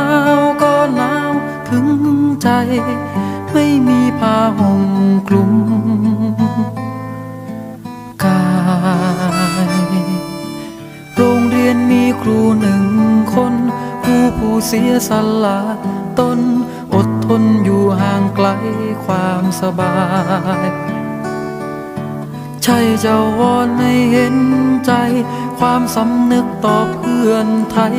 ว ใจ ไม่มีผ้าห่มคลุมกายโรงเรียนมีครูหนึ่งคน ครูผู้เสียสละตนอดทนอยู่ห่างไกลความสบาย ใช่จะวอนให้เห็นใจ ความสำนึกต่อเพื่อนไทย